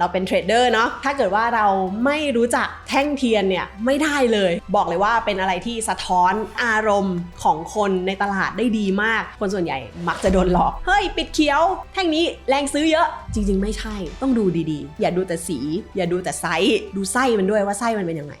เราเป็นเทรดเดอร์เนาะ ถ้าเกิดว่าเราไม่รู้จักแท่งเทียนเนี่ยไม่ได้เลย บอกเลยว่าเป็นอะไรที่สะท้อนอารมณ์ของคนในตลาดได้ดีมาก คนส่วนใหญ่มักจะโดนหลอก เฮ้ย ปิดเขียว แท่งนี้แรงซื้อเยอะ จริง ๆ ไม่ใช่ ต้องดูดีๆ อย่าดูแต่สี อย่าดูแต่ไซส์ ดูไส้มันด้วยว่าไส้มันเป็นยังไง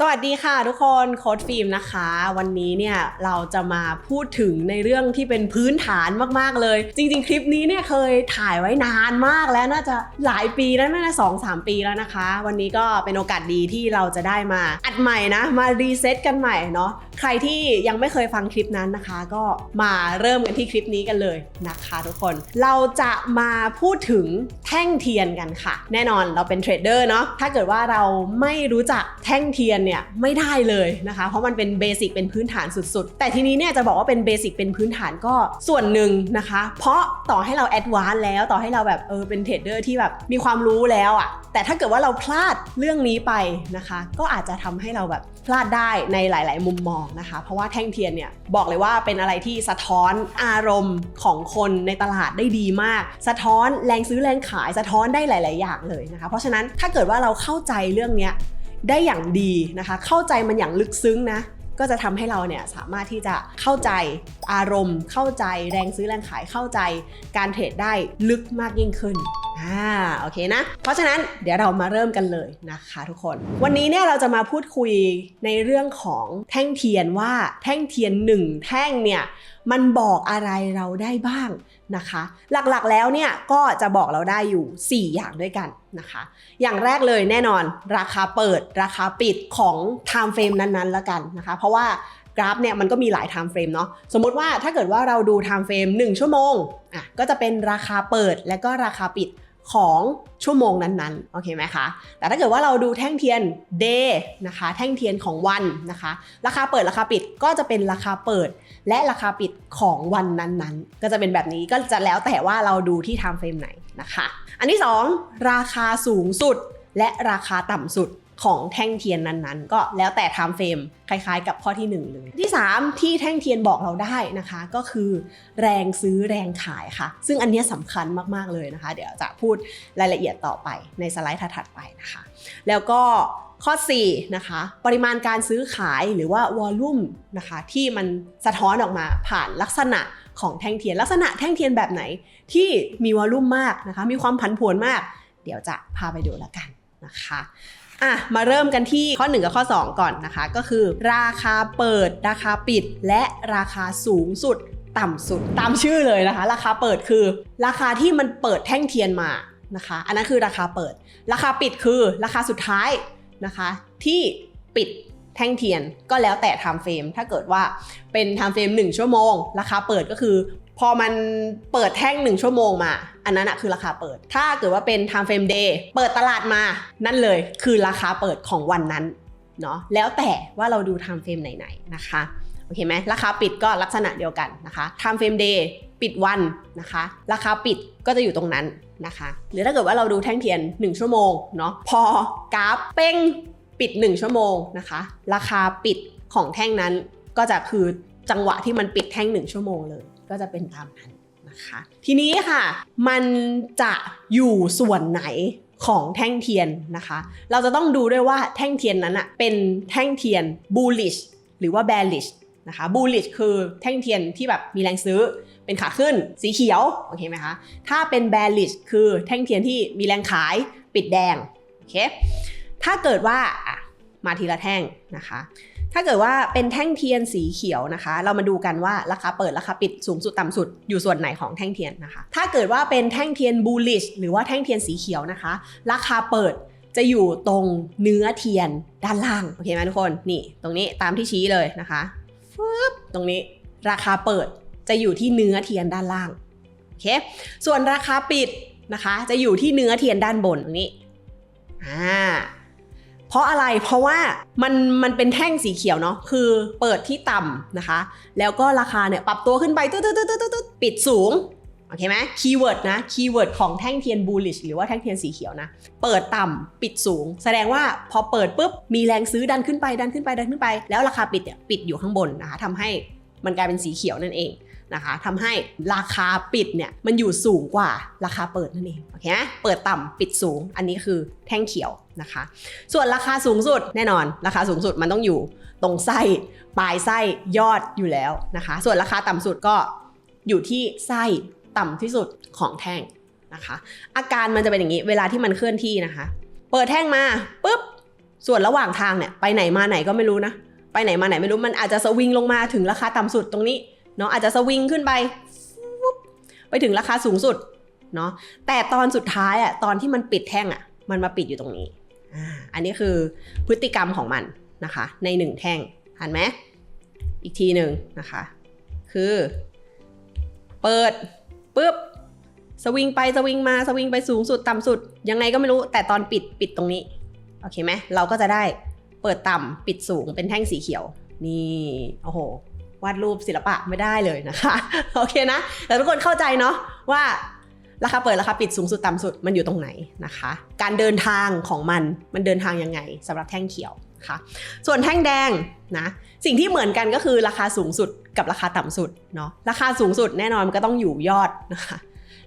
สวัสดีค่ะทุกคนโค้ดฟิล์มนะคะ วันนี้เนี่ยเราจะมาพูดถึงในเรื่องที่เป็นพื้นฐานมากๆเลย จริง ๆ คลิปนี้เนี่ยเคยถ่ายไว้นานมากแล้วน่าจะหลายปีแล้วน่าจะสองสามปีแล้วนะคะ วันนี้ก็เป็นโอกาสดีที่เราจะได้มา อัดใหม่นะ มารีเซ็ตกันใหม่เนาะใครที่ยังไม่เคยฟังคลิปนั้นนะคะ ก็มาเริ่มกันที่คลิปนี้กันเลยนะคะทุกคน เราจะมาพูดถึงแท่งเทียนกันค่ะ แน่นอนเราเป็นเทรดเดอร์เนาะถ้าเกิดว่าเราไม่รู้จักแท่งเทียนเนี่ยไม่ได้เลยนะคะ เพราะมันเป็นเบสิกเป็นพื้นฐานสุดๆ แต่ทีนี้เนี่ยจะบอกว่าเป็นเบสิกเป็นพื้นฐานก็ส่วนหนึ่งนะคะ เพราะต่อให้เราแอดวานซ์แล้วต่อให้เราแบบเออเป็นเทรดเดอร์ที่แบบมีความรู้แล้วอะแต่ถ้าเกิดว่าเราพลาดเรื่องนี้ไปนะคะ ก็อาจจะทำให้เราแบบพลาดได้ในหลาย ๆ มุมมองนะคะ เพราะว่าแท่งเทียนเนี่ยบอกเลยว่าเป็นอะไรที่สะท้อนอารมณ์ของคนในตลาดได้ดีมาก สะท้อนแรงซื้อแรงขายสะท้อนได้หลาย ๆ อย่างเลยนะคะ เพราะฉะนั้นถ้าเกิดว่าเราเข้าใจเรื่องเนี้ย ได้อย่างดีนะคะ เข้าใจมันอย่างลึกซึ้งนะ ก็จะทำให้เราเนี่ยสามารถที่จะเข้าใจอารมณ์ เข้าใจแรงซื้อแรงขายเข้าใจการเทรดได้ลึกมากยิ่งขึ้นอ่าโอเคนะ เพราะฉะนั้นเดี๋ยวเรามาเริ่มกันเลยนะคะทุกคน วันนี้เนี่ยเราจะมาพูดคุยในเรื่องของแท่งเทียนว่าแท่งเทียนหนึ่งแท่งเนี่ยมันบอกอะไรเราได้บ้าง นะคะ หลักๆแล้วเนี่ยก็จะบอกเราได้อยู่ 4 อย่างด้วยกันนะคะ อย่างแรกเลยแน่นอนราคาเปิดราคาปิดของ time frame นั้นๆแล้วกันนะคะ เพราะว่ากราฟเนี่ยมันก็มีหลาย time frame เนาะสมมติว่าถ้าเกิดว่าเราดู time frame 1 ชั่วโมงอะก็จะเป็นราคาเปิดและก็ราคาปิด ของชั่วโมงนั้นๆ โอเคไหมคะ แต่ถ้าเกิดว่าเราดูแท่งเทียน day นะคะ แท่งเทียนของวันนะคะ ราคาเปิดราคาปิดก็จะเป็นราคาเปิด และราคาปิดของวันนั้นๆ ก็จะเป็นแบบนี้ก็จะแล้วแต่ว่าเราดูที่ time frame ไหนนะคะ อันที่ 2 ราคาสูงสุดและราคาต่ำสุด ของแท่งเทียนนั้นๆ ก็แล้วแต่ time frame คล้ายๆ กับข้อที่ 1 เลย ที่ 3 ที่แท่งเทียนบอกเราได้นะคะ ก็คือแรงซื้อแรงขายค่ะ ซึ่งอันนี้สำคัญมากๆเลยนะคะ เดี๋ยวจะพูดรายละเอียดต่อไปในสไลด์ถัดไปนะคะ แล้วก็ข้อ4นะคะปริมาณการซื้อขายหรือว่าวอลลุ่มนะคะที่มันสะท้อนออกมาผ่านลักษณะของแท่งเทียน ลักษณะแท่งเทียนแบบไหนที่มีวอลลุ่มมากนะคะมีความผันผวนมาก เดี๋ยวจะพาไปดูแล้วกันนะคะ อะมาเริ่มกันที่ข้อ 1 กับข้อ 2 ก่อนนะคะ ก็คือราคาเปิด ราคาปิด และราคาสูงสุด ต่ำสุดตามชื่อเลยนะคะ ราคาเปิดคือ ราคาที่มันเปิดแท่งเทียนมานะคะ อันนั้นคือราคาเปิด ราคาปิดคือราคาสุดท้ายนะคะ ที่ปิดแท่งเทียนก็แล้วแต่ time frame ถ้าเกิดว่าเป็น time frame 1ชั่วโมง ราคาเปิดก็คือ พอมันเปิดแท่ง 1 ชั่วโมงมา อันนั้นอะคือราคาเปิด ถ้าเกิดว่าเป็น time frame day เปิดตลาดมา นั่นเลยคือราคาเปิดของวันนั้นเนาะแล้วแต่ว่าเราดู time frame ไหนๆนะคะโอเคไหมราคาปิดก็ลักษณะเดียวกันนะคะ time frame day ปิดวันนะคะ ราคาปิดก็จะอยู่ตรงนั้นนะคะ หรือถ้าเกิดว่าเราดูแท่งเทียน 1 ชั่วโมงเนาะพอกราฟเป้งปิด 1 ชั่วโมงนะคะ ราคาปิดของแท่งนั้นก็จะคือจังหวะที่มันปิดแท่ง 1 ชั่วโมงเลย ก็จะเป็นตามนั้นนะคะ ทีนี้ค่ะมันจะอยู่ส่วนไหนของแท่งเทียนนะคะ เราจะต้องดูด้วยว่าแท่งเทียนนั้นอะเป็นแท่งเทียน bullish หรือว่า bearish นะคะ bullish คือแท่งเทียนที่แบบมีแรงซื้อเป็นขาขึ้นสีเขียวโอเคไหมคะถ้าเป็น bearish คือแท่งเทียนที่มีแรงขายปิดแดงโอเคถ้าเกิดว่ามาทีละแท่งนะคะ ถ้าเกิดว่าเป็นแท่งเทียนสีเขียวนะคะ เรามาดูกันว่าราคาเปิดราคาปิดสูงสุดต่ำสุดอยู่ส่วนไหนของแท่งเทียนนะคะ ถ้าเกิดว่าเป็นแท่งเทียน bullish หรือว่าแท่งเทียนสีเขียวนะคะ ราคาเปิดจะอยู่ตรงเนื้อเทียนด้านล่างโอเคไหมทุกคนนี่ตรงนี้ตามที่ชี้เลยนะคะฟึบตรงนี้ราคาเปิดจะอยู่ที่เนื้อเทียนด้านล่างโอเคส่วนราคาปิดนะคะ จะอยู่ที่เนื้อเทียนด้านบนตรงนี้อ่า เพราะอะไรเพราะว่ามันมันเป็นแท่งสีเขียวเนาะคือเปิดที่ต่ำนะคะ แล้วก็ราคาเนี่ยปรับตัวขึ้นไปตึ๊ดตึ๊ดตึ๊ดตึ๊ดตึ๊ดปิดสูงโอเคไหมคีย์เวิร์ดนะคีย์เวิร์ดของแท่งเทียน bullish หรือว่าแท่งเทียนสีเขียวนะ เปิดต่ำปิดสูง แสดงว่าพอเปิดปุ๊บ มีแรงซื้อดันขึ้นไปดันขึ้นไปดันขึ้นไป แล้วราคาปิดเนี่ยปิดอยู่ข้างบนนะคะทำให้มันกลายเป็นสีเขียวนั่นเอง นะคะทำให้ราคาปิดเนี่ยมันอยู่สูงกว่าราคาเปิดนั่นเองโอเคไหมเปิดต่ำปิดสูง อันนี้คือแท่งเขียวนะคะ ส่วนราคาสูงสุดแน่นอน ราคาสูงสุดมันต้องอยู่ตรงไส้ปลายไส้ยอดอยู่แล้วนะคะ ส่วนราคาต่ำสุดก็อยู่ที่ไส้ต่ำที่สุดของแท่งนะคะ อาการมันจะเป็นอย่างนี้ เวลาที่มันเคลื่อนที่นะคะ เปิดแท่งมาปุ๊บส่วนระหว่างทางเนี่ยไปไหนมาไหนก็ไม่รู้นะ ไปไหนมาไหนไม่รู้มันอาจจะสวิงลงมาถึงราคาต่ำสุดตรงนี้ เนาะอาจจะสวิงขึ้นไปฟุ๊บไปถึงราคาสูงสุดเนาะแต่ตอนสุดท้ายอะตอนที่มันปิดแท่งอะมันมาปิดอยู่ตรงนี้อ่าอันนี้คือพฤติกรรมของมันนะคะ ในหนึ่งแท่งหันไหมอีกทีหนึ่งนะคะ คือ เปิดปุ๊บสวิงไปสวิงมาสวิงไปสูงสุดต่ำสุด ยังไงก็ไม่รู้แต่ตอนปิดปิดตรงนี้โอเคไหมเราก็จะได้เปิดต่ำปิดสูงเป็นแท่งสีเขียว นี่โอ้โห วาดรูปศิลปะไม่ได้เลยนะคะโอเคนะแต่ทุกคนเข้าใจเนาะว่าราคาเปิดราคาปิดสูงสุดต่ำสุดมันอยู่ตรงไหนนะคะ การเดินทางของมันมันเดินทางยังไงสำหรับแท่งเขียวะคะส่วนแท่งแดงนะสิ่งที่เหมือนกันก็คือราคาสูงสุดกับราคาต่ำสุดเนาะราคาสูงสุดแน่นอนมันก็ต้องอยู่ยอดนะคะ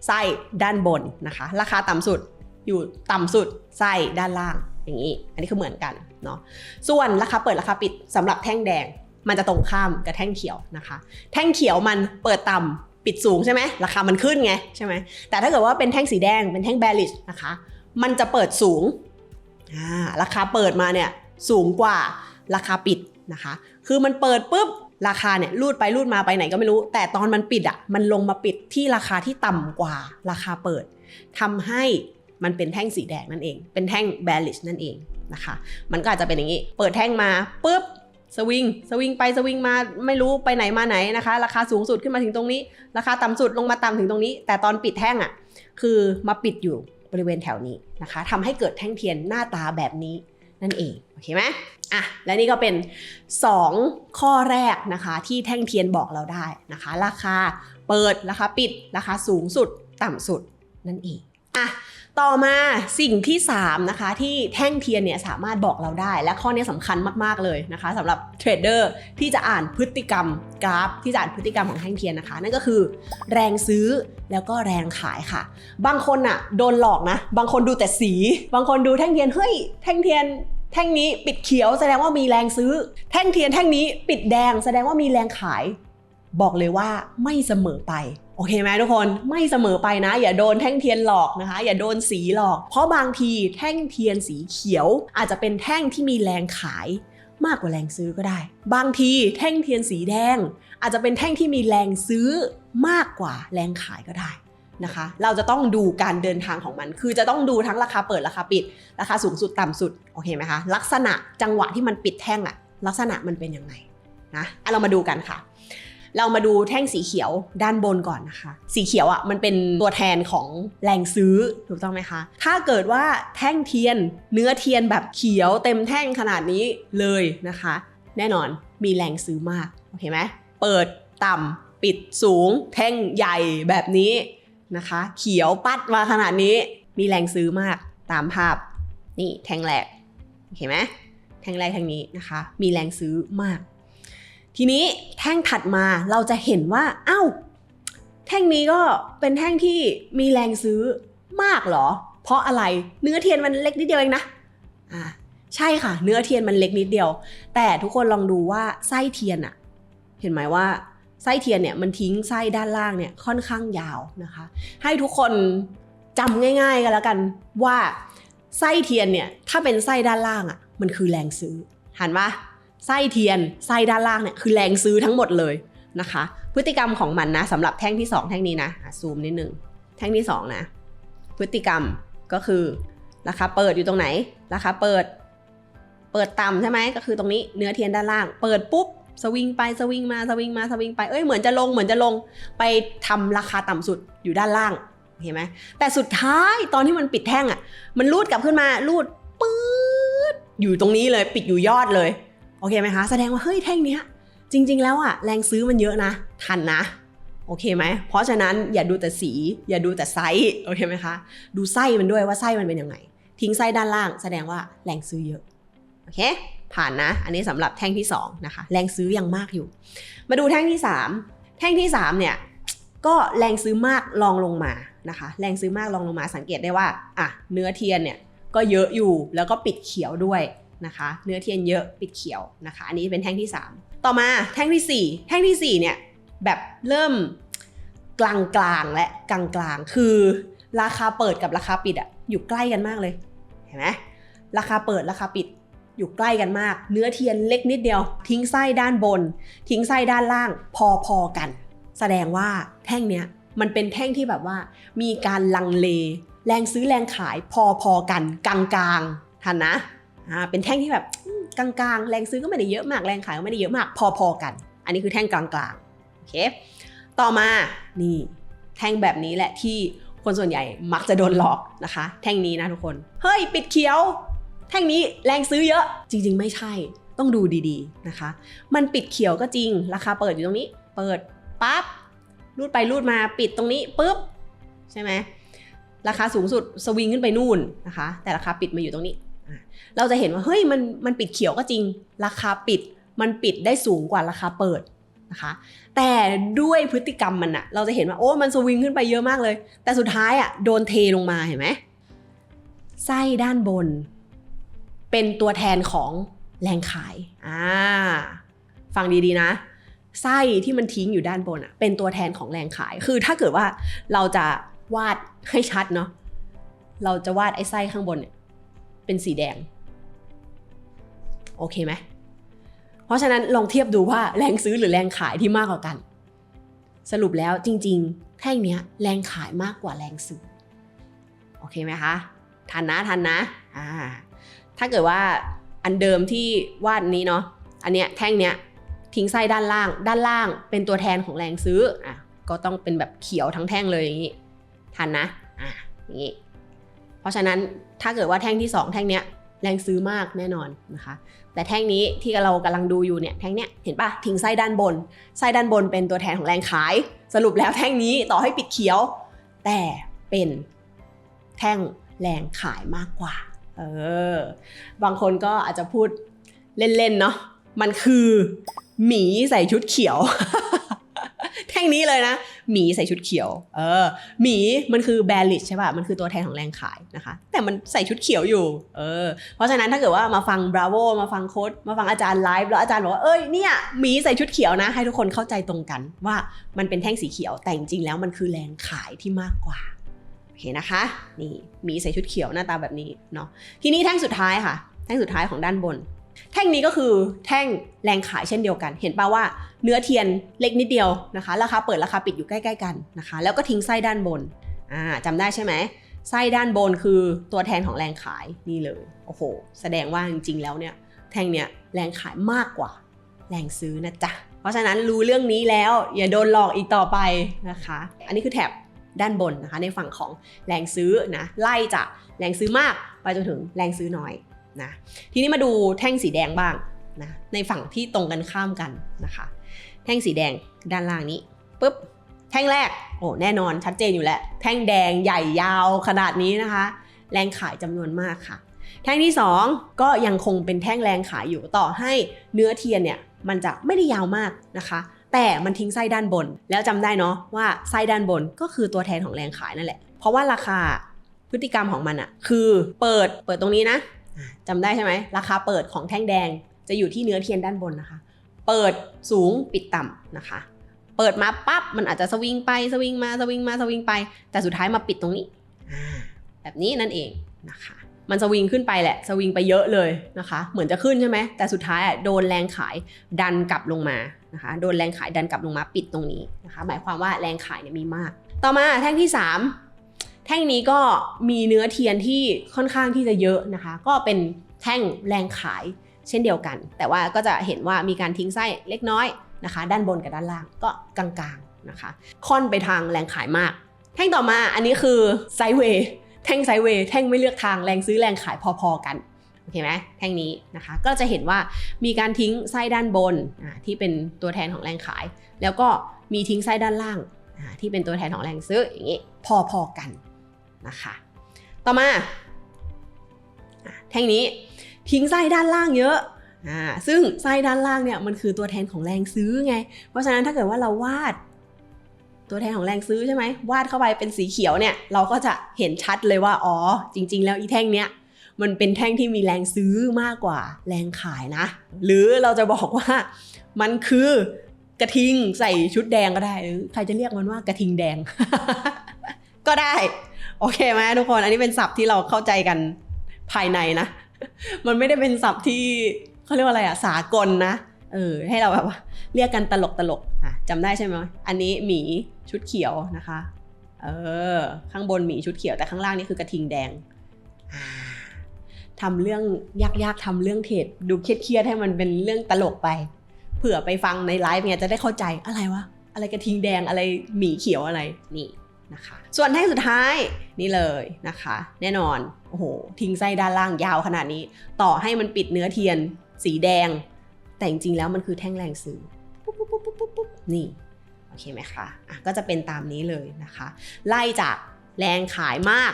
ไส้ด้านบนนะคะ ราคาต่ำสุดอยู่ต่ำสุดไส้ด้านล่างอย่างนี้ อันนี้คือเหมือนกันเนาะส่วนราคาเปิดราคาปิดสำหรับแท่งแดง มันจะตรงข้ามกับแท่งเขียวนะคะ แท่งเขียวมันเปิดต่ำปิดสูงใช่ไหมราคามันขึ้นไงใช่ไหมแต่ถ้าเกิดว่าเป็นแท่งสีแดงเป็นแท่ง bearish นะคะ มันจะเปิดสูงราคาเปิดมาเนี่ยสูงกว่าราคาปิดนะคะ คือมันเปิดปุ๊บราคาเนี่ยรูดไปรูดมาไปไหนก็ไม่รู้ แต่ตอนมันปิดอะ่ะมันลงมาปิดที่ราคาที่ต่ำกว่าราคาเปิดทำให้มันเป็นแท่งสีแดงนั่นเอง เป็นแท่ง bearish นั่นเองนะคะ มันก็อาจจะเป็นอย่างนี้ เปิดแท่งมาปุ๊บ สวิงสวิงไปสวิงมาไม่รู้ไปไหนมาไหนนะคะ ราคาสูงสุดขึ้นมาถึงตรงนี้ ราคาต่ำสุดลงมาต่ำถึงตรงนี้ แต่ตอนปิดแท่งอะ่ะคือมาปิดอยู่บริเวณแถวนี้นะคะทำให้เกิดแท่งเทียนหน้าตาแบบนี้นั่นเองโอเคไหมอะและนี่ก็เป็น 2 ข้อแรกนะคะ ที่แท่งเทียนบอกเราได้นะคะ ราคาเปิดราคาปิดราคาสูงสุด ต่ำสุดนั่นเองอะ ต่อมาสิ่งที่ 3 นะคะ ที่แท่งเทียนเนี่ยสามารถบอกเราได้ และข้อนี้สำคัญมากๆเลยนะคะสำหรับเทรดเดอร์ที่จะอ่านพฤติกรรมกราฟ ที่จะอ่านพฤติกรรมของแท่งเทียนนะคะ นั่นก็คือ แรงซื้อแล้วก็แรงขายค่ะ บางคนอะโดนหลอกนะ บางคนดูแต่สี บางคนดูแท่งเทียนเฮ้ยแท่งเทียนแท่งนี้ปิดเขียวแสดงว่ามีแรงซื้อ แท่งเทียนแท่งนี้ปิดแดงแสดงว่ามีแรงขาย บอกเลยว่าไม่เสมอไป โอเคไหมทุกคนไม่เสมอไปนะ อย่าโดนแท่งเทียนหลอกนะคะ อย่าโดนสีหลอก เพราะบางทีแท่งเทียนสีเขียว อาจจะเป็นแท่งที่มีแรงขายมากกว่าแรงซื้อก็ได้ บางทีแท่งเทียนสีแดง อาจจะเป็นแท่งที่มีแรงซื้อมากกว่าแรงขายก็ได้นะคะ เราจะต้องดูการเดินทางของมัน คือจะต้องดูทั้งราคาเปิดราคาปิด ราคาสูงสุดต่ำสุดโอเคไหมคะลักษณะจังหวะที่มันปิดแท่งอะลักษณะมันเป็นยังไงนะอะเรามาดูกันค่ะ เรามาดูแท่งสีเขียวด้านบนก่อนนะคะ สีเขียวอะมันเป็นตัวแทนของแรงซื้อถูกต้องไหมคะ ถ้าเกิดว่าแท่งเทียนเนื้อเทียนแบบเขียวเต็มแท่งขนาดนี้เลยนะคะ แน่นอนมีแรงซื้อมากโอเคไหมเปิดต่ำปิดสูง แท่งใหญ่แบบนี้นะคะ เขียวปัดมาขนาดนี้ มีแรงซื้อมากตามภาพนี่แท่งแรกโอเคไหมแท่งแรกแท่งนี้นะคะ มีแรงซื้อมาก ทีนี้แท่งถัดมาเราจะเห็นว่าเอ้าแท่งนี้ก็เป็นแท่งที่มีแรงซื้อมากเหรอ เพราะอะไรเนื้อเทียนมันเล็กนิดเดียวเองนะอ่าใช่ค่ะ เนื้อเทียนมันเล็กนิดเดียว แต่ทุกคนลองดูว่าไส้เทียนอะเห็นไหมว่าไส้เทียนเนี่ยมันทิ้งไส้ด้านล่างเนี่ยค่อนข้างยาวนะคะ ให้ทุกคนจำง่ายๆกันแล้วกันว่าไส้เทียนเนี่ยถ้าเป็นไส้ด้านล่างอะมันคือแรงซื้อหันมา ไส้เทียนไส้ด้านล่างเนี่ยคือแรงซื้อทั้งหมดเลยนะคะ พฤติกรรมของมันนะสำหรับแท่งที่ 2 แท่งนี้นะซูมนิดนึงแท่งที่2นะพฤติกรรมก็คือราคาเปิดอยู่ตรงไหน ราคาเปิด เปิดต่ำใช่ไหมก็คือตรงนี้เนื้อเทียนด้านล่าง เปิดปุ๊บสวิงไปสวิงมาสวิงมาสวิงไปเอ้ยเหมือนจะลงเหมือนจะลงไปทำราคาต่ำสุดอยู่ด้านล่างเห็นไหมแต่สุดท้ายตอนที่มันปิดแท่งอะ มันรูดกลับขึ้นมารูดปื๊ดอยู่ตรงนี้เลยปิดอยู่ยอดเลย อเคไหมคะ แสดงว่าเฮ้ยแท่งเนี้ยจริง ๆ แล้วอะแรงซื้อมันเยอะนะ ทันนะ โอเคไหม เพราะฉะนั้นอย่าดูแต่สี อย่าดูแต่ไซส์โอเคไหมคะ ดูไส้มันด้วยว่าไส้มันเป็นยังไง ทิ้งไส้ด้านล่าง แสดงว่าแรงซื้อเยอะ โอเค ผ่านนะ อันนี้สำหรับแท่งที่2นะคะ แรงซื้อยังมากอยู่ มาดูแท่งที่ 3 แท่งที่3เนี่ยก็แรงซื้อมากลองลงมานะคะ แรงซื้อมากลองลงมาสังเกตได้ว่าอะเนื้อเทียนเนี่ยก็เยอะอยู่แล้วก็ปิดเขียวด้วย นะคะ เนื้อเทียนเยอะปิดเขียวนะคะ อันนี้เป็นแท่งที่ 3 ต่อมาแท่งที่ 4 แท่งทีสี่4เนี่ยแบบเริ่มกลางกลางและกลางกลางคือราคาเปิดกับราคาปิดอะอยู่ใกล้กันมากเลยเห็นไหมราคาเปิดราคาปิดอยู่ใกล้กันมาก เนื้อเทียนเล็กนิดเดียว ทิ้งไส้ด้านบน ทิ้งไส้ด้านล่าง พอๆกัน แสดงว่าแท่งเนี้ยมันเป็นแท่งที่แบบว่า มีการลังเล แรงซื้อแรงขายพอๆกันกลางๆทันนะ อ่าเป็นแท่งที่แบบกลางๆ แรงซื้อก็ไม่ได้เยอะมาก แรงขายก็ไม่ได้เยอะมาก พอๆกัน อันนี้คือแท่งกลางๆ โอเค ต่อมา นี่แท่งแบบนี้แหละที่คนส่วนใหญ่มักจะโดนหลอกนะคะ แท่งนี้นะทุกคน เฮ้ย ปิดเขียว แท่งนี้แรงซื้อเยอะ จริง ๆ ไม่ใช่ ต้องดูดีๆนะคะ มันปิดเขียวก็จริง ราคาเปิดอยู่ตรงนี้ เปิดปั๊บ รูดไปรูดมา ปิดตรงนี้ปุ๊บ ใช่ไหม ราคาสูงสุดสวิงขึ้นไปนู่นนะคะ แต่ราคาปิดมาอยู่ตรงนี้ เราจะเห็นว่าเฮ้ยมันมันปิดเขียวก็จริง ราคาปิดมันปิดได้สูงกว่าราคาเปิดนะคะแต่ด้วยพฤติกรรมมันอะเราจะเห็นว่าโอ้มันสวิงขึ้นไปเยอะมากเลย แต่สุดท้ายอะโดนเทลงมาเห็นไหมไส้ด้านบน เป็นตัวแทนของแรงขายอ่าฟังดีๆนะไส้ที่มันทิ้งอยู่ด้านบนอะเป็นตัวแทนของแรงขาย คือถ้าเกิดว่าเราจะวาดให้ชัดเนาะเราจะวาดไอ้ไส้ข้างบนเนี่ยเป็นสีแดง โอเคไหมเพราะฉะนั้นลองเทียบดูว่าแรงซื้อหรือแรงขายที่มากกว่ากัน สรุปแล้วจริง ๆ แท่งเนี้ยแรงขายมากกว่าแรงซื้อโอเคไหมคะทันนะทันนะอ่าถ้าเกิดว่าอันเดิมที่วาดนี้เนาะอันเนี้ยแท่งเนี้ยทิ้งไส้ด้านล่าง ด้านล่างเป็นตัวแทนของแรงซื้ออะก็ต้องเป็นแบบเขียวทั้งแท่งเลยอย่างนี้ทันนะอะอย่างนี้เพราะฉะนั้นถ้าเกิดว่าแท่งที่ 2 แท่งเนี้ยแรงซื้อมากแน่นอนนะคะ แต่แท่งนี้ที่เรากำลังดูอยู่เนี่ยแท่งเนี้ยเห็นปะทิ้งไส้ด้านบน ไส้ด้านบนเป็นตัวแทนของแรงขาย สรุปแล้วแท่งนี้ต่อให้ปิดเขียว แต่เป็นแท่งแรงขายมากกว่า เออ บางคนก็อาจจะพูดเล่นๆเนาะ มันคือ หมีใส่ชุดเขียว แท่งนี้เลยนะ หมีใส่ชุดเขียว เออ หมีมันคือแบริชใช่ป่ะ มันคือตัวแทนของแรงขายนะคะ แต่มันใส่ชุดเขียวอยู่ เออ เพราะฉะนั้นถ้าเกิดว่ามาฟังบราโวมาฟังโค้ดมาฟังอาจารย์ไลฟ์แล้วอาจารย์บอกว่า เอ้ย เนี่ย หมีใส่ชุดเขียวนะ ให้ทุกคนเข้าใจตรงกันว่ามันเป็นแท่งสีเขียว แต่จริงๆแล้วมันคือแรงขายที่มากกว่าโอเคนะคะ นี่หมีใส่ชุดเขียวหน้าตาแบบนี้เนาะทีนี้แท่งสุดท้ายค่ะ แท่งสุดท้ายของด้านบน แท่งนี้ก็คือแท่งแรงขายเช่นเดียวกัน เห็นป่าว่าเนื้อเทียนเล็กนิดเดียวนะคะ ราคาเปิดราคาปิดอยู่ใกล้ ๆ กันนะคะ แล้วก็ทิ้งไส้ด้านบนอ่าจำได้ใช่ไหมไส้ด้านบนคือตัวแทนของแรงขายนี่เลยโอ้โหแสดงว่าจริงๆแล้วเนี่ยแท่งเนี้ยแรงขายมากกว่า แรงซื้อนะจ๊ะเพราะฉะนั้นรู้เรื่องนี้แล้วอย่าโดนหลอกอีกต่อไปนะคะ อันนี้คือแถบด้านบนนะคะในฝั่งของแรงซื้อนะไล่จากแรงซื้อมากไปจนถึงแรงซื้อน้อย นะทีนี้มาดูแท่งสีแดงบ้างนะในฝั่งที่ตรงกันข้ามกันนะคะ แท่งสีแดงด้านล่างนี้ปุ๊บแท่งแรกโอ้แน่นอนชัดเจนอยู่แล้ว แท่งแดงใหญ่ยาวขนาดนี้นะคะ แรงขายจำนวนมากค่ะ แท่งที่ 2 ก็ยังคงเป็นแท่งแรงขายอยู่ต่อให้เนื้อเทียนเนี่ยมันจะไม่ได้ยาวมากนะคะแต่มันทิ้งไส้ด้านบน แล้วจำได้เนาะว่าไส้ด้านบนก็คือตัวแทนของแรงขายนั่นแหละ เพราะว่าราคาพฤติกรรมของมันอะคือเปิดเปิดตรงนี้นะ จำได้ใช่ไหมราคาเปิดของแท่งแดงจะอยู่ที่เนื้อเทียนด้านบนนะคะ เปิดสูงปิดต่ำนะคะ เปิดมาปั๊บมันอาจจะสวิงไปสวิงมาสวิงมาสวิงไป แต่สุดท้ายมาปิดตรงนี้แบบนี้นั่นเองนะคะ มันสวิงขึ้นไปแหละสวิงไปเยอะเลยนะคะ เหมือนจะขึ้นใช่ไหมแต่สุดท้ายอะโดนแรงขายดันกลับลงมานะคะ โดนแรงขายดันกลับลงมาปิดตรงนี้นะคะ หมายความว่าแรงขายเนี่ยมีมาก ต่อมาแท่งที่ 3 แท่งนี้ก็มีเนื้อเทียนที่ค่อนข้างที่จะเยอะนะคะ ก็เป็นแท่งแรงขายเช่นเดียวกัน แต่ว่าก็จะเห็นว่ามีการทิ้งไส้เล็กน้อยนะคะ ด้านบนกับด้านล่างก็กลางๆนะคะ ค่อนไปทางแรงขายมาก แท่งต่อมาอันนี้คือไซเวย์แท่งไซเวย์แท่งไม่เลือกทางแรงซื้อแรงขายพอๆกันโอเคไหมแท่งนี้นะคะ ก็จะเห็นว่ามีการทิ้งไส้ด้านบนอ่าที่เป็นตัวแทนของแรงขาย แล้วก็มีทิ้งไส้ด้านล่างอ่าที่เป็นตัวแทนของแรงซื้ออย่างนี้พอๆกัน นะคะ ต่อมา แท่งนี้ทิ้งไส้ด้านล่างเยอะอ่าซึ่งไส้ด้านล่างเนี่ยมันคือตัวแทนของแรงซื้อไง เพราะฉะนั้นถ้าเกิดว่าเราวาด ตัวแทนของแรงซื้อใช่ไหมวาดเข้าไปเป็นสีเขียวเนี่ยเราก็จะเห็นชัดเลยว่าอ๋อจริง ๆ แล้วอีแท่งเนี้ยมันเป็นแท่งที่มีแรงซื้อมากกว่าแรงขายนะ หรือเราจะบอกว่ามันคือกระทิงใส่ชุดแดงก็ได้หรือใครจะเรียกมันว่ากระทิงแดง ก็ได้ โอเคไหมทุกคน อันนี้เป็นศัพท์ที่เราเข้าใจกันภายในนะ มันไม่ได้เป็นศัพท์ที่เขาเรียกว่าอะไรอะสากลนะ เออ ให้เราแบบว่าเรียกกันตลกตลกอะจำได้ใช่ไหมอันนี้หมีชุดเขียวนะคะ เออ ข้างบนหมีชุดเขียวแต่ข้างล่างนี่คือกระทิงแดงทำเรื่องยากๆทำเรื่องเทรดดูเครียดๆให้มันเป็นเรื่องตลกไป เผื่อไปฟังในไลฟ์เนี่ยจะได้เข้าใจอะไรวะ อะไรกระทิงแดงอะไรหมีเขียวอะไรนี่ นะคะ ส่วนแท่งสุดท้ายนี่เลยนะคะ แน่นอนโอ้โหทิ้งไส้ด้านล่างยาวขนาดนี้ ต่อให้มันปิดเนื้อเทียน สีแดง แต่จริงๆแล้วมันคือแท่งแรงซื้อปุ๊บปุ๊บปุ๊บปุ๊บปุ๊บปุ๊บนี่โอเคไหมคะอะก็จะเป็นตามนี้เลยนะคะ ไล่จากแรงขายมาก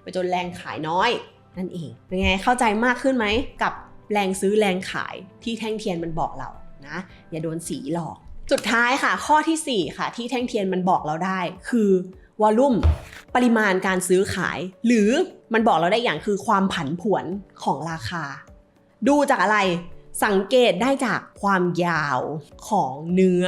ไปจนแรงขายน้อยนั่นเองเป็นไงเข้าใจมากขึ้นไหมกับแรงซื้อแรงขายที่แท่งเทียนมันบอกเรานะ อย่าโดนสีหลอก สุดท้ายค่ะ ข้อทีสี่4 ค่ะ ที่แท่งเทียนมันบอกเราได้ คือ วอลลุ่มปริมาณการซื้อขาย หรือมันบอกเราได้อย่างคือความผันผวนของราคา ดูจากอะไรสังเกตได้จากความยาวของเนื้อ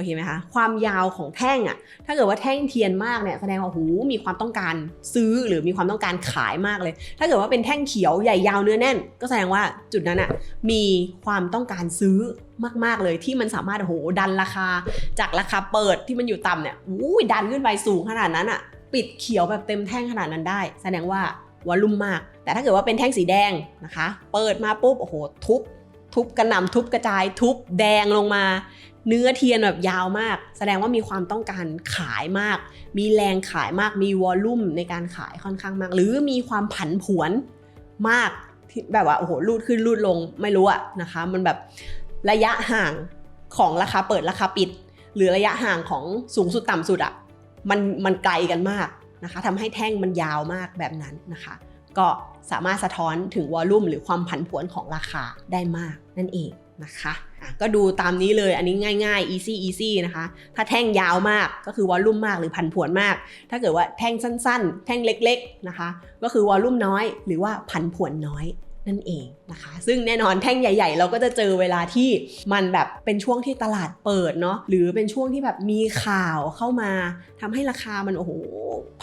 อเคไหมคะความยาวของแท่งอะถ้าเกิดว่าแท่งเทียนมากเนี่ยแสดงว่าหูมีความต้องการซื้อหรือมีความต้องการขายมากเลย ถ้าเกิดว่าเป็นแท่งเขียวใหญ่ยาวเนื้อแน่น ก็แสดงว่าจุดนั้นอะมีความต้องการซื้อมากๆเลยที่มันสามารถโอ้โหดันราคา จากราคาเปิดที่มันอยู่ต่ำเนี่ยอู้ยดันขึ้นไปสูงขนาดนั้นอะปิดเขียวแบบเต็มแท่งขนาดนั้นได้ แสดงว่าวอลลุ่มมาก แต่ถ้าเกิดว่าเป็นแท่งสีแดงนะคะ เปิดมาปุ๊บโอ้โหทุบทุบกระหน่ำทุบกระจายทุบแดงลงมา เนื้อเทียนแบบยาวมาก แสดงว่ามีความต้องการขายมาก มีแรงขายมาก มีวอลลุ่มในการขายค่อนข้างมาก หรือมีความผันผวนมากแบบว่าโอ้โหรูดขึ้นรูดลงไม่รู้อะนะคะ มันแบบระยะห่างของราคาเปิดราคาปิด หรือระยะห่างของสูงสุดต่ำสุดอะมันมันไกลกันมากนะคะทำให้แท่งมันยาวมากแบบนั้นนะคะ ก็สามารถสะท้อนถึงวอลลุ่มหรือความผันผวนของราคาได้มากนั่นเอง นะคะะก็ดูตามนี้เลยอันนี้ง่ายๆ easy easy นะคะ ถ้าแท่งยาวมากก็คือวอลลุ่มมากหรือพันผวนมาก ถ้าเกิดว่าแท่งสั้นๆ แท่งเล็กๆนะคะ ก็คือวอลลุ่มน้อย หรือว่าพันผวนน้อย นั่นเองนะคะ ซึ่งแน่นอนแท่งใหญ่ ๆ เราก็จะเจอเวลาที่มันแบบเป็นช่วงที่ตลาดเปิดเนาะหรือเป็นช่วงที่แบบมีข่าวเข้ามาทำให้ราคามันโอ้โห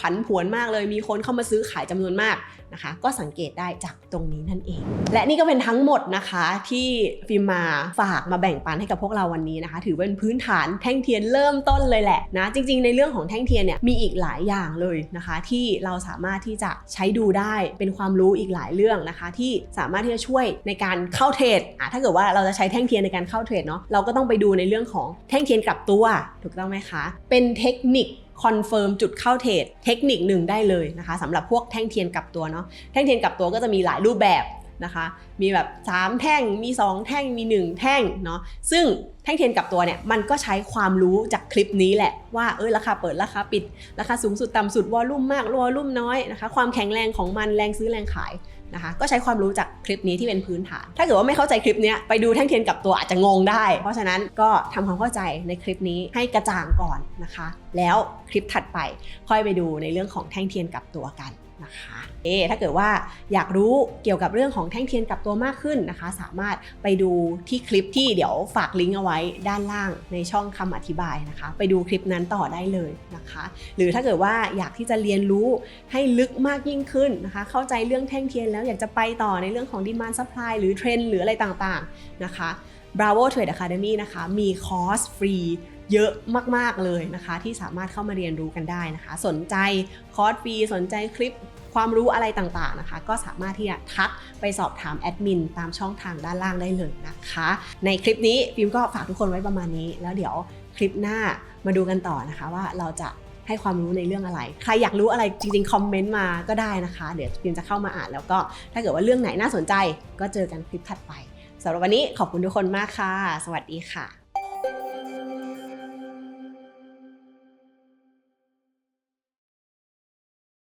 ผันผวนมากเลยมีคนเข้ามาซื้อขายจำนวนมากนะคะ ก็สังเกตได้จากตรงนี้นั่นเอง และนี่ก็เป็นทั้งหมดนะคะที่ฟิล์มมาฝากมาแบ่งปันให้กับพวกเราวันนี้นะคะ ถือเป็นพื้นฐานแท่งเทียนเริ่มต้นเลยแหละนะจริง ๆ ในเรื่องของแท่งเทียนเนี่ยมีอีกหลายอย่างเลยนะคะ ที่เราสามารถที่จะใช้ดูได้เป็นความรู้อีกหลายเรื่องนะคะ ที่สามารถที่จะช่วยในการเข้าเทรดอะถ้าเกิดว่าเราจะใช้แท่งเทียนในการเข้าเทรดเนาะเราก็ต้องไปดูในเรื่องของแท่งเทียนกลับตัวถูกต้องไหมคะ เป็นเทคนิคคอนเฟิร์มจุดเข้าเทรดเทคนิคหนึ่งได้เลยนะคะสำหรับพวกแท่งเทียนกลับตัวเนาะแท่งเทียนกลับตัวก็จะมีหลายรูปแบบ นะคะ มีแบบ 3 แท่ง มี 2 แท่ง มี 1 แท่งเนาะ ซึ่งแท่งเทียนกับตัวเนี่ย มันก็ใช้ความรู้จากคลิปนี้แหละว่า เออราคาเปิดราคาปิด ราคาสูงสุดต่ำสุด วอลลุ่มมาก วอลลุ่มน้อยนะคะ ความแข็งแรงของมันแรงซื้อแรงขายนะคะ ก็ใช้ความรู้จากคลิปนี้ที่เป็นพื้นฐาน ถ้าเกิดว่าไม่เข้าใจคลิปนี้ไปดูแท่งเทียนกับตัวอาจจะงงได้ เพราะฉะนั้นก็ทำความเข้าใจในคลิปนี้ให้กระจ่างก่อนนะคะ แล้วคลิปถัดไปค่อยไปดูในเรื่องของแท่งเทียนกับตัวกัน นะคะเอถ้าเกิดว่าอยากรู้เกี่ยวกับเรื่องของแท่งเทียนกลับตัวมากขึ้นนะคะ สามารถไปดูที่คลิปที่เดี๋ยวฝากลิงก์เอาไว้ด้านล่างในช่องคำอธิบายนะคะ ไปดูคลิปนั้นต่อได้เลยนะคะ หรือถ้าเกิดว่าอยากที่จะเรียนรู้ให้ลึกมากยิ่งขึ้นนะคะ เข้าใจเรื่องแท่งเทียนแล้วอยากจะไปต่อในเรื่องของ demand supply หรือเทรนหรืออะไรต่างๆนะคะ Bravo Trade Academy นะคะ มีคอร์สฟรี เยอะมาก ๆ เลยนะคะ ที่สามารถเข้ามาเรียนรู้กันได้นะคะ สนใจคอร์สฟรีสนใจคลิปความรู้อะไรต่างๆนะคะ ก็สามารถที่จะทักไปสอบถามแอดมินตามช่องทางด้านล่างได้เลยนะคะ ในคลิปนี้ฟิล์มก็ฝากทุกคนไว้ประมาณนี้ แล้วเดี๋ยวคลิปหน้ามาดูกันต่อนะคะว่าเราจะให้ความรู้ในเรื่องอะไร ใครอยากรู้อะไรจริงๆ คอมเมนต์มาก็ได้นะคะ เดี๋ยวฟิล์มจะเข้ามาอ่านแล้วก็ถ้าเกิดว่าเรื่องไหนน่าสนใจ ก็เจอกันคลิปถัดไปสำหรับวันนี้ขอบคุณทุกคนมากค่ะ สวัสดีค่ะ